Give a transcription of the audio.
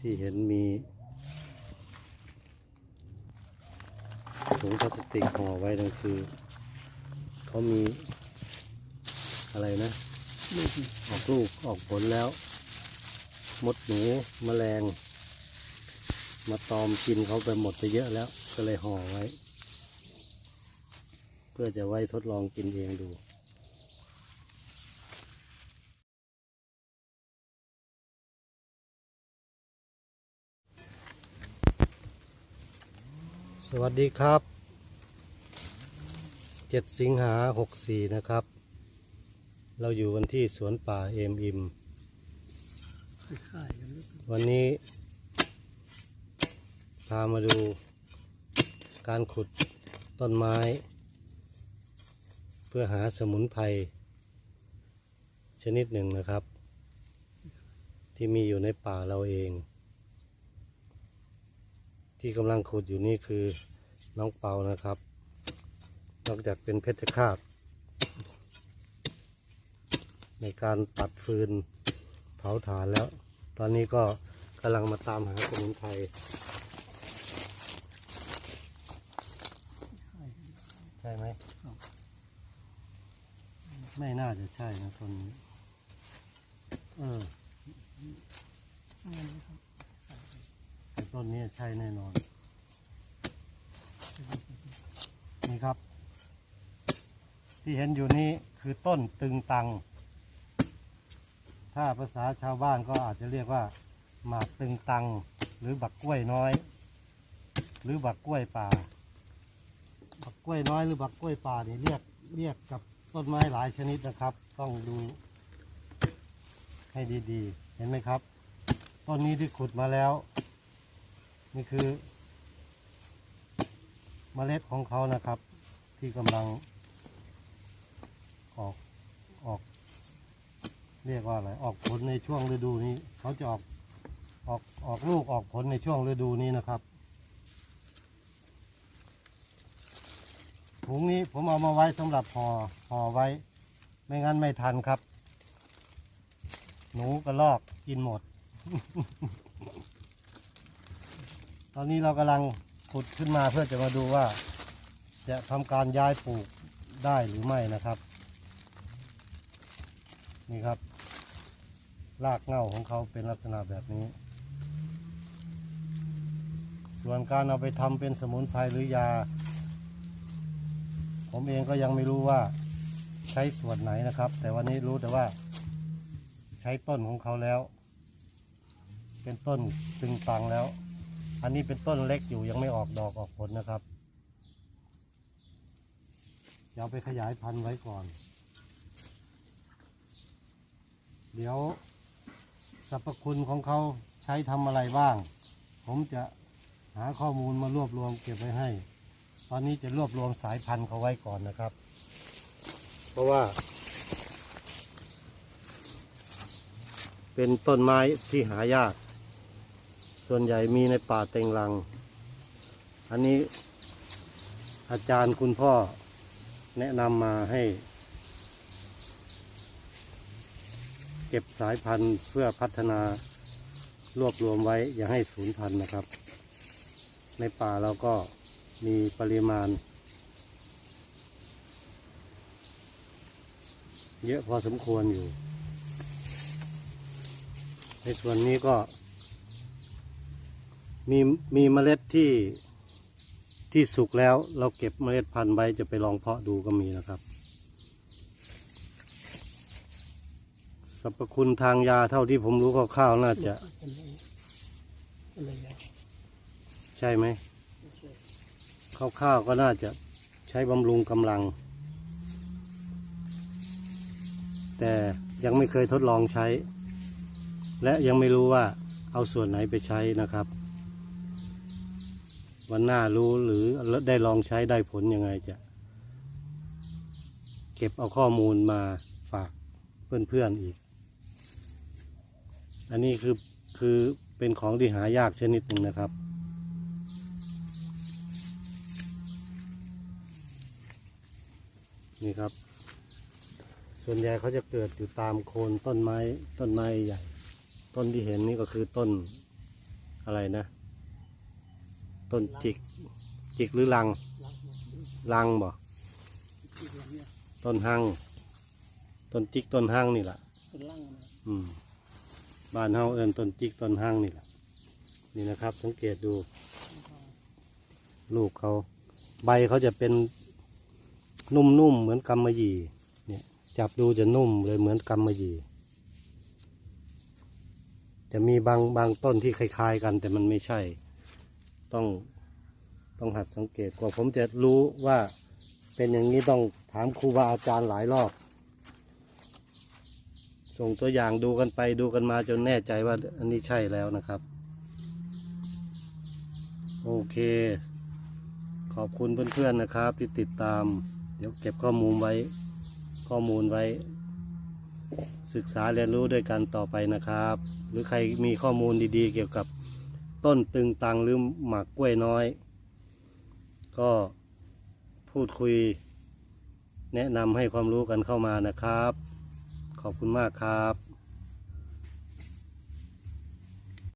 ที่เห็นมีถุงพลาสติกห่อไว้นั่นคือเขามีอะไรนะออกลูกออกผลแล้ว มดหนูแมลง มาตอมกินเขาไปหมดไปเยอะแล้ว ก็เลยห่อไว้ เพื่อจะไว้ทดลองกินเองดู สวัสดีครับ 7 สิงหา 64 นะครับ เราอยู่กันที่สวนป่าเอมอิม วันนี้ พามาดูการขุดต้นไม้ เพื่อหาสมุนไพรชนิดหนึ่งนะครับ ที่มีอยู่ในป่าเราเอง ที่กำลังขุดอยู่นี่คือน้องเปานะครับ นอกจากเป็นเพชฌฆาตในการตัดฟืนเผาถ่านแล้ว ตอนนี้ก็กำลังมาตามหาสมุนไพรใช่ไหม ไม่น่าจะใช่นะต้นนี้เออ ต้นนี้ใช่แน่นอน นี่ครับ ที่เห็นอยู่นี้คือต้นตึงตัง ถ้าภาษาชาวบ้านก็อาจจะเรียกว่า หมากตึงตัง หรือบักกล้วยน้อย หรือบักกล้วยป่า บักกล้วยน้อยหรือบักกล้วยป่านี่เรียกเรียกกับต้นไม้หลายชนิดนะครับ ต้องดูให้ดีๆ เห็นไหมครับ ต้นนี้ที่ขุดมาแล้ว นี่คือ เมล็ดของเขานะครับ ที่กำลัง ออกออก เรียกว่าอะไรออกผลในช่วงฤดูนี้ เขาจะออกออกออกลูกออกผลในช่วงฤดูนี้นะครับถุงนี้ผมเอามาไว้สำหรับห่อห่อไว้ ไม่งั้นไม่ทันครับ หนูกระลอกกินหมด ตอนนี้เรากำลังขุดขึ้นมาเพื่อจะมาดูว่า จะทำการย้ายปลูกได้หรือไม่นะครับ นี่ครับ รากเง้าของเขาเป็นลักษณะแบบนี้ ส่วนการเอาไปทำเป็นสมุนไพรหรือยา ผมเองก็ยังไม่รู้ว่าใช้ส่วนไหนนะครับ แต่วันนี้รู้แต่ว่า ใช้ต้นของเขาแล้ว เป็นต้นตึงตังแล้ว อันนี้เป็นต้นเล็กอยู่ยังไม่ออกดอกออกผลนะครับเดี๋ยวไปขยายพันธุ์ไว้ก่อน เดี๋ยวสรรพคุณของเขาใช้ทำอะไรบ้าง ผมจะหาข้อมูลมารวบรวมเก็บไว้ให้ ตอนนี้จะรวบรวมสายพันธุ์เขาไว้ก่อนนะครับ เพราะว่า เป็นต้นไม้ที่หายาก ส่วนใหญ่มีในป่าเต็งรัง อันนี้อาจารย์คุณพ่อแนะนำมาให้ เก็บสายพันธุ์เพื่อพัฒนารวบรวมไว้อย่าให้สูญพันธุ์นะครับ ในป่าเราก็มีปริมาณ เยอะพอสมควรอยู่ ในส่วนนี้ก็ มีมีเมล็ดที่ที่สุกแล้วเราเก็บเมล็ดพันธุ์ไว้จะไปลองเพาะดูก็มีนะครับสรรพคุณทางยาเท่าที่ผมรู้คร่าวๆน่าจะ ใช่ไหมคร่าวๆก็น่าจะใช้บำรุงกำลัง แต่ยังไม่เคยทดลองใช้ และยังไม่รู้ว่าเอาส่วนไหนไปใช้นะครับ วันหน้ารู้หรือได้ลองใช้ได้ผลยังไงจะ เก็บเอาข้อมูลมาฝากเพื่อนๆอีก อันนี้คือคือเป็นของที่หายากชนิดหนึ่งนะครับนี่ครับ ส่วนใหญ่เขาจะเกิดอยู่ตามโคนต้นไม้ต้นไม้ใหญ่ ต้นที่เห็นนี่ก็คือต้นอะไรนะ ต้นจิก จิกหรือลัง ลังหมดเลยลังบ่ที่เดียวเนี่ยต้นหัง ต้นจิกต้นหังนี่แหละเป็นลังนะอืม บ้านเฮาเอิ้นต้นจิกต้นหังนี่แหละนี่นะครับ สังเกตดู ลูกเขา ใบเขาจะเป็นนุ่มๆเหมือนกำมะหยี่ เนี่ย จับดูจะนุ่มเลยเหมือนกำมะหยี่ จะมีบางบางต้นที่คล้าย ๆ กันแต่มันไม่ใช่ ต้องต้องหัดสังเกตกว่าผมจะรู้ว่าเป็นอย่างนี้ต้องถามครูบาอาจารย์หลายรอบ ส่งตัวอย่างดูกันไปดูกันมาจนแน่ใจว่าอันนี้ใช่แล้วนะครับ โอเค ขอบคุณเพื่อนๆนะครับ ที่ติดตาม เดี๋ยวเก็บข้อมูลไว้ ข้อมูลไว้ ศึกษาเรียนรู้ด้วยกันต่อไปนะครับ หรือใครมีข้อมูลดีๆ เกี่ยวกับ ต้นตึงตังหรือหมากกล้วยน้อย ก็พูดคุย แนะนำให้ความรู้กันเข้ามานะครับ ขอบคุณมากครับ